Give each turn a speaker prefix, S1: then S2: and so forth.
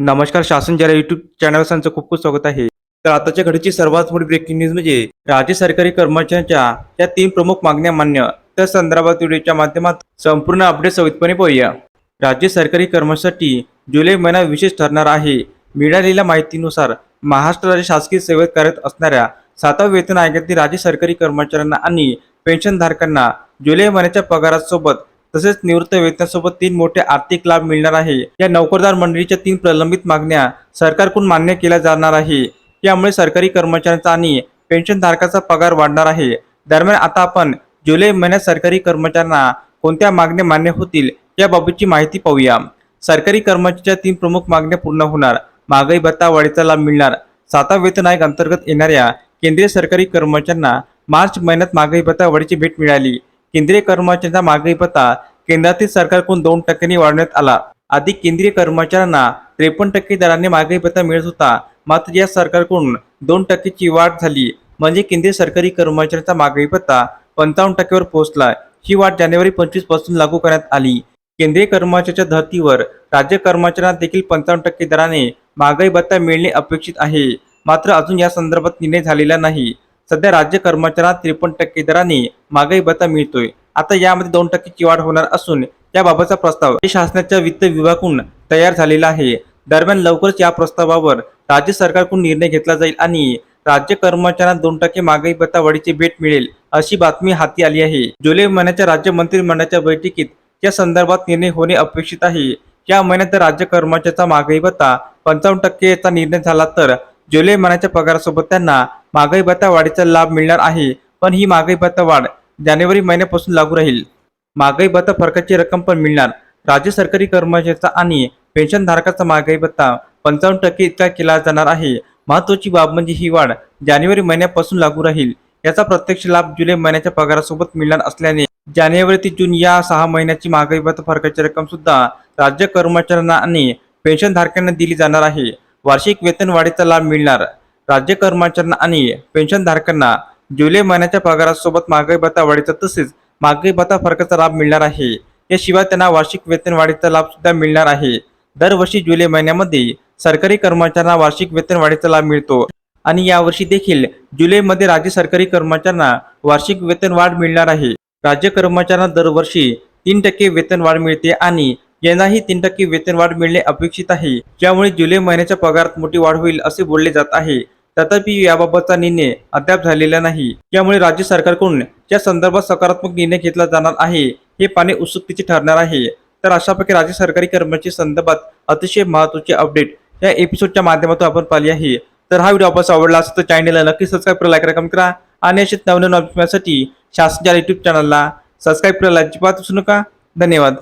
S1: नमस्कार शासन जरा युट्यूब चॅनल त्यांचं खूप खूप स्वागत आहे. तर आताच्या घडीची सर्वात मोठी ब्रेकिंग न्यूज म्हणजे राज्य सरकारी कर्मचाऱ्यांच्या या तीन प्रमुख मागण्या मान्य. त्या संदर्भात व्हिडिओच्या माध्यमात संपूर्ण अपडेट सवितपणे पाहूया. राज्य सरकारी कर्मचाऱ्यांसाठी जुलै महिना विशेष ठरणार आहे. मिळालेल्या माहितीनुसार महाराष्ट्र राज्य शासकीय सेवेत कार्यरत असणाऱ्या सातव्या वेतन आयोगातील राज्य सरकारी कर्मचाऱ्यांना आणि पेन्शनधारकांना जुलै महिन्याच्या पगारासोबत तसेच निवृत्त वेतनासोबत तीन मोठे आर्थिक लाभ मिळणार आहे. या नोकरदार मंडळीच्या तीन प्रलंबित मागण्या सरकारकडून मान्य केल्या जाणार आहे. यामुळे सरकारी कर्मचाऱ्यांचा आणि पेन्शनधारकाचा पगार वाढणार आहे. दरम्यान आता आपण जुलै महिन्यात सरकारी कर्मचाऱ्यांना कोणत्या मागण्या मान्य होतील याबाबतची माहिती पाहूया. सरकारी कर्मचाऱ्यांच्या तीन प्रमुख मागण्या पूर्ण होणार. महागाई भत्ता वाढीचा लाभ मिळणार. साता वेतन आयोग अंतर्गत येणाऱ्या केंद्रीय सरकारी कर्मचाऱ्यांना मार्च महिन्यात महागाई भत्ता वाढीची भेट मिळाली. केंद्रीय कर्मचाऱ्यांचा मागणी भत्ता केंद्रातील सरकारकडून दोन टक्क्यांनी वाढवण्यात आला. आधी केंद्रीय कर्मचाऱ्यांना त्रेपन्न टक्के दराने मागणी भत्ता मिळत होता. मात्र या सरकारकडून दोन टक्केची वाढ झाली. म्हणजे केंद्रीय सरकारी कर्मचाऱ्यांचा मागणी भत्ता पंचावन्न टक्क्यावर पोहोचला. ही वाढ जानेवारी पंचवीसपासून लागू करण्यात आली. केंद्रीय कर्मचाऱ्याच्या धर्तीवर राज्य कर्मचाऱ्यांना देखील पंचावन्न टक्के दराने महागाई भत्ता मिळणे अपेक्षित आहे. मात्र अजून या संदर्भात निर्णय झालेला नाही. सध्या राज्य कर्मचाऱ्यांना त्रेपन्न टक्के दराने महागाई भत्ता मिळतोय. आता यामध्ये दोन टक्केची वाढ होणार असून याबाबतचा प्रस्ताव शासनाच्या वित्त विभागाकडून तयार झालेला आहे. दरम्यान लवकरच या प्रस्तावावर राज्य सरकारकडून निर्णय घेतला जाईल आणि राज्य कर्मचाऱ्यांना दोन टक्के महागाई भत्ता वाढीची भेट मिळेल अशी बातमी हाती आली आहे. जुलै महिन्याच्या राज्य मंत्रिमंडळाच्या बैठकीत या संदर्भात निर्णय होणे अपेक्षित आहे. या महिन्यात राज्य कर्मचाऱ्याचा महागाई भत्ता पंचावन्न टक्केचा निर्णय झाला तर जुलै महिन्याच्या पगारासोबत त्यांना महागाई भत्ता वाढीचा लाभ मिळणार आहे पण ही महागाई भत्ता वाढ जानेवारी महिन्यापासून लागू राहील. महागाई भत्ता फरकाची रक्कम पण मिळणार. राज्य सरकारी कर्मचाऱ्याचा आणि पेन्शनधारकाचा महागाई भत्ता पंचावन्न टक्के इतका केला जाणार आहे. महत्वाची बाब म्हणजे ही वाढ जानेवारी महिन्यापासून लागू राहील. याचा प्रत्यक्ष लाभ जुलै महिन्याच्या पगारासोबत मिळणार असल्याने जानेवारी ते जून या सहा महिन्याची महागाई भत्ता फरकाची रक्कम सुद्धा राज्य कर्मचाऱ्यांना आणि पेन्शनधारकांना दिली जाणार आहे. वार्षिक वेतन वाढीचा लाभ मिळणार. राज्य कर्मचाऱ्यांना आणि पेन्शनधारकांना जुलै महिन्याच्या पगारासोबत महागाई भत्ता वाढीचा तसेच महागाई भत्ता फरकाचा लाभ मिळणार आहे. याशिवाय त्यांना वार्षिक वेतन वाढीचा लाभ सुद्धा मिळणार आहे. दरवर्षी जुलै महिन्यामध्ये सरकारी कर्मचाऱ्यांना वार्षिक वेतन वाढीचा लाभ मिळतो. आणि यावर्षी देखील जुलैमध्ये राज्य सरकारी कर्मचाऱ्यांना वार्षिक वेतन वाढ मिळणार आहे. राज्य कर्मचाऱ्यांना दरवर्षी तीन टक्के वेतन वाढ मिळते आणि यंदाही तीन टक्के वेतन वाढ मिळणे अपेक्षित आहे. ज्यामुळे जुलै महिन्याच्या पगारात मोठी वाढ होईल असे बोलले जात आहे. तथापि याबाबतचा निर्णय अद्याप झालेला नाही. त्यामुळे राज्य सरकारकडून या संदर्भात सकारात्मक निर्णय घेतला जाणार आहे हे पाणी उत्सुकतेचे ठरणार आहे. तर अशापैकी राज्य सरकारी कर्मचारी संदर्भात अतिशय महत्त्वाचे अपडेट या एपिसोडच्या माध्यमातून आपण पाहिली आहे. तर हा व्हिडिओ आपण आवडला असेल तर चॅनलला नक्की सबस्क्राईब करा लाईक करा कमेंट करा आणि असेच नवनवीन अपडेटसाठी शासनाच्या युट्यूब चॅनलला सबस्क्राईब करायला अजिबात विसरू नका. धन्यवाद.